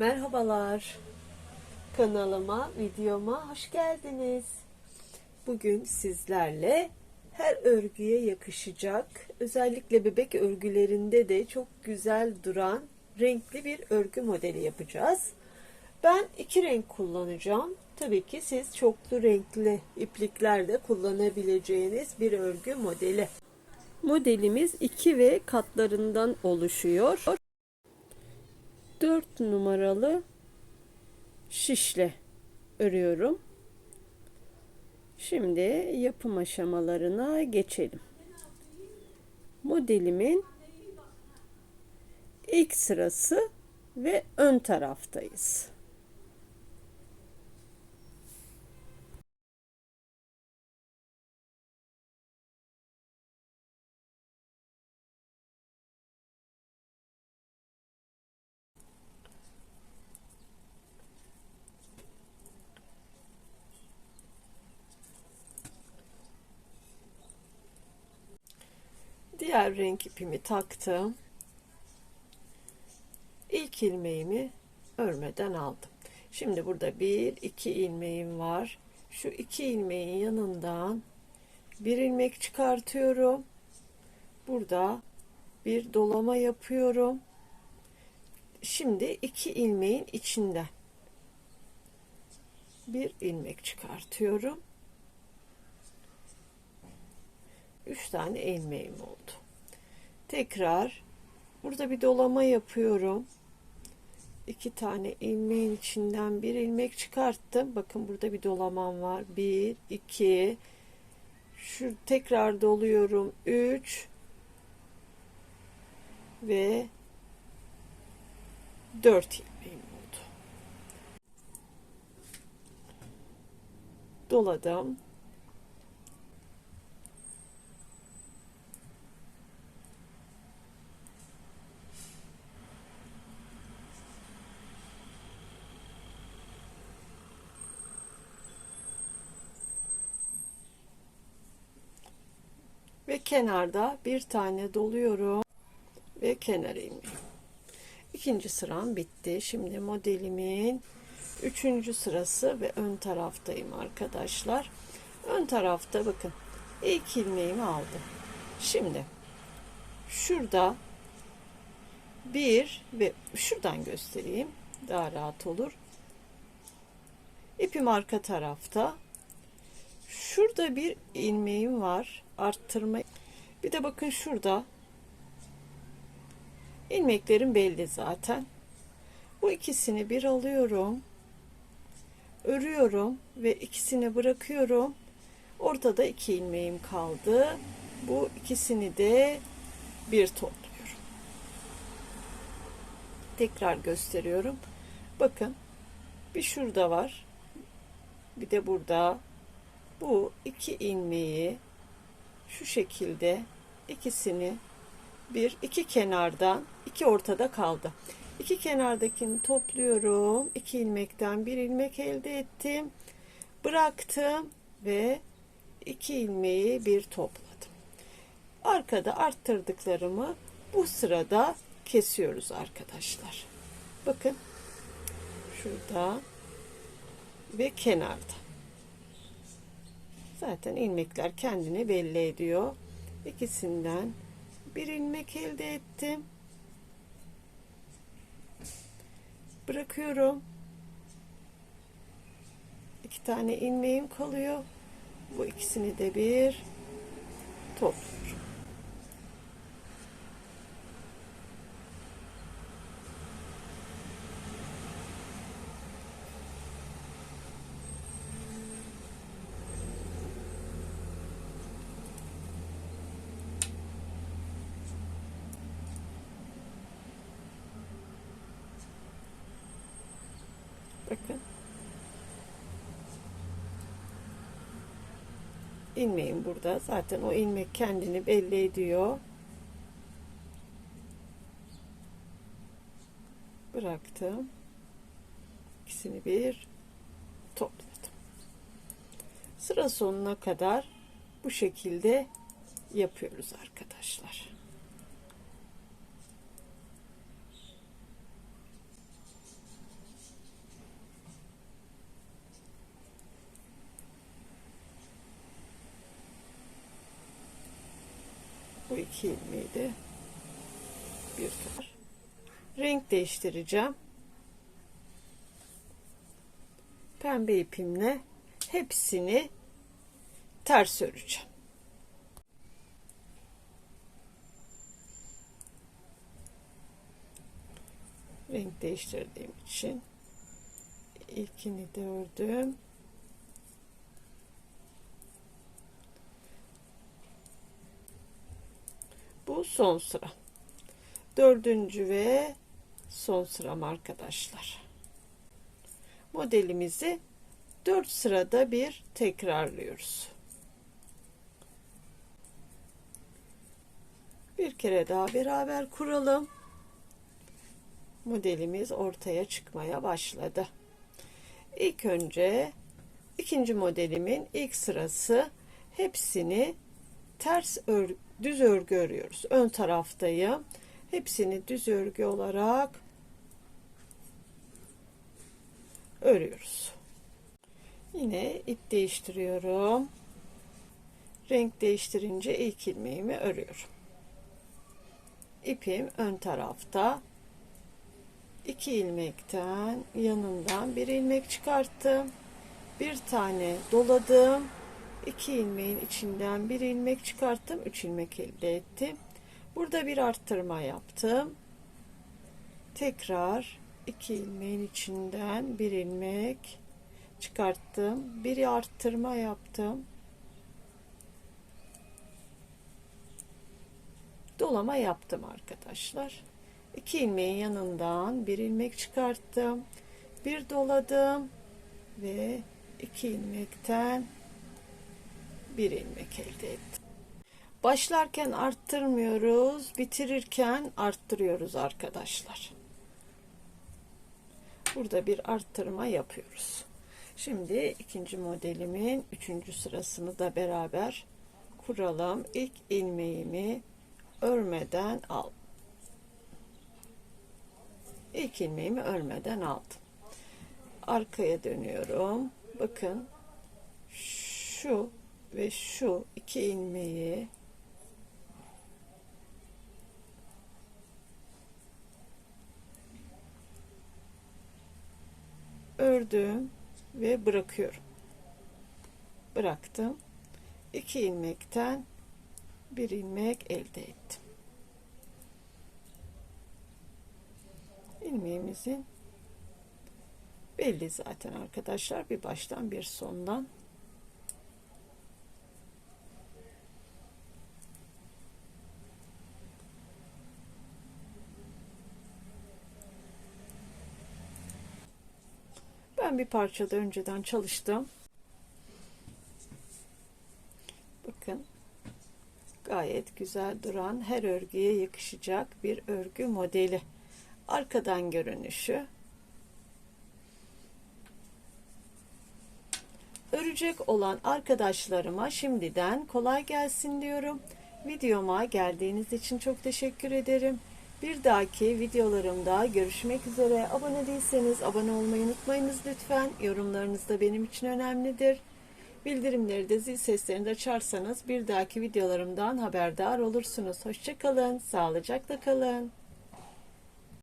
Merhabalar. Kanalıma, videoma hoş geldiniz. Bugün sizlerle her örgüye yakışacak, özellikle bebek örgülerinde de çok güzel duran renkli bir örgü modeli yapacağız. Ben iki renk kullanacağım. Tabii ki siz çoklu renkli ipliklerde kullanabileceğiniz bir örgü modeli. Modelimiz 2 ve katlarından oluşuyor. 4 numaralı şişle örüyorum. Şimdi yapım aşamalarına geçelim. Modelimin ilk sırası ve ön taraftayız. Diğer renk ipimi taktım. İlk ilmeğimi örmeden aldım. Şimdi burada bir iki ilmeğim var. Şu iki ilmeğin yanından bir ilmek çıkartıyorum. Burada bir dolama yapıyorum. Şimdi iki ilmeğin içinden bir ilmek çıkartıyorum. 3 tane ilmeğim oldu. Tekrar burada bir dolama yapıyorum. 2 tane ilmeğin içinden bir ilmek çıkarttım. Bakın burada bir dolamam var. 1 2 şu tekrar doluyorum. 3 ve 4 ilmeğim oldu. Doladım. Kenarda bir tane doluyorum ve kenar ilmeği. İkinci sıram bitti. Şimdi modelimin üçüncü sırası ve ön taraftayım arkadaşlar. Ön tarafta bakın ilk ilmeğimi aldım. Şimdi şurada bir ve şuradan göstereyim daha rahat olur. İpim arka tarafta. Şurada bir ilmeğim var arttırma. Bir de bakın şurada ilmeklerim belli zaten. Bu ikisini bir alıyorum. Örüyorum ve ikisini bırakıyorum. Ortada iki ilmeğim kaldı. Bu ikisini de bir topluyorum. Tekrar gösteriyorum. Bakın bir şurada var. Bir de burada. Bu iki ilmeği şu şekilde ikisini bir iki kenardan iki ortada kaldı. İki kenardakini topluyorum. iki ilmekten bir ilmek elde ettim. Bıraktım ve iki ilmeği bir topladım. Arkada arttırdıklarımı bu sırada kesiyoruz arkadaşlar. Bakın şurada ve kenarda. Zaten ilmekler kendini belli ediyor. İkisinden bir ilmek elde ettim. Bırakıyorum. İki tane ilmeğim kalıyor. Bu ikisini de bir topluyorum. Bakın. ilmeğim burada. Zaten o ilmek kendini belli ediyor. Bıraktım. İkisini bir topladım. Sıra sonuna kadar bu şekilde yapıyoruz arkadaşlar. İki ilmeği bir kadar. Renk değiştireceğim. Pembe ipimle hepsini ters öreceğim. Renk değiştirdiğim için ilkini de ördüm. Bu son sıra. Dördüncü ve son sıram arkadaşlar. Modelimizi dört sırada bir tekrarlıyoruz. Bir kere daha beraber kuralım. Modelimiz ortaya çıkmaya başladı. İlk önce ikinci modelimin ilk sırası hepsini ters ör, düz örgü örüyoruz. Ön taraftayım. Hepsini düz örgü olarak örüyoruz. Yine ip değiştiriyorum. Renk değiştirince ilk ilmeğimi örüyorum. İpim ön tarafta. iki ilmekten yanından bir ilmek çıkarttım. Bir tane doladım. İki ilmeğin içinden bir ilmek çıkarttım. Üç ilmek elde ettim. Burada bir arttırma yaptım. Tekrar iki ilmeğin içinden bir ilmek çıkarttım. Bir arttırma yaptım. Dolama yaptım arkadaşlar. İki ilmeğin yanından bir ilmek çıkarttım. Bir doladım ve iki ilmekten bir ilmek elde ettim. Başlarken arttırmıyoruz, bitirirken arttırıyoruz arkadaşlar. Burada bir arttırma yapıyoruz. Şimdi ikinci modelimin üçüncü sırasını da beraber kuralım. İlk ilmeğimi örmeden al. İlk ilmeğimi örmeden aldım. Arkaya dönüyorum. Bakın şu ve şu iki ilmeği ördüm ve bırakıyorum. Bıraktım. İki ilmekten bir ilmek elde ettim. ilmeğimizin belli zaten arkadaşlar bir baştan bir sondan ben bir parçada önceden çalıştım bakın gayet güzel duran her örgüye yakışacak bir örgü modeli arkadan görünüşü örecek olan arkadaşlarıma şimdiden kolay gelsin diyorum. Videoma geldiğiniz için çok teşekkür ederim. Bir dahaki videolarımda görüşmek üzere. Abone değilseniz abone olmayı unutmayınız lütfen. Yorumlarınız da benim için önemlidir. Bildirimleri de zil seslerini de açarsanız bir dahaki videolarımdan haberdar olursunuz. Hoşçakalın, sağlıcakla kalın.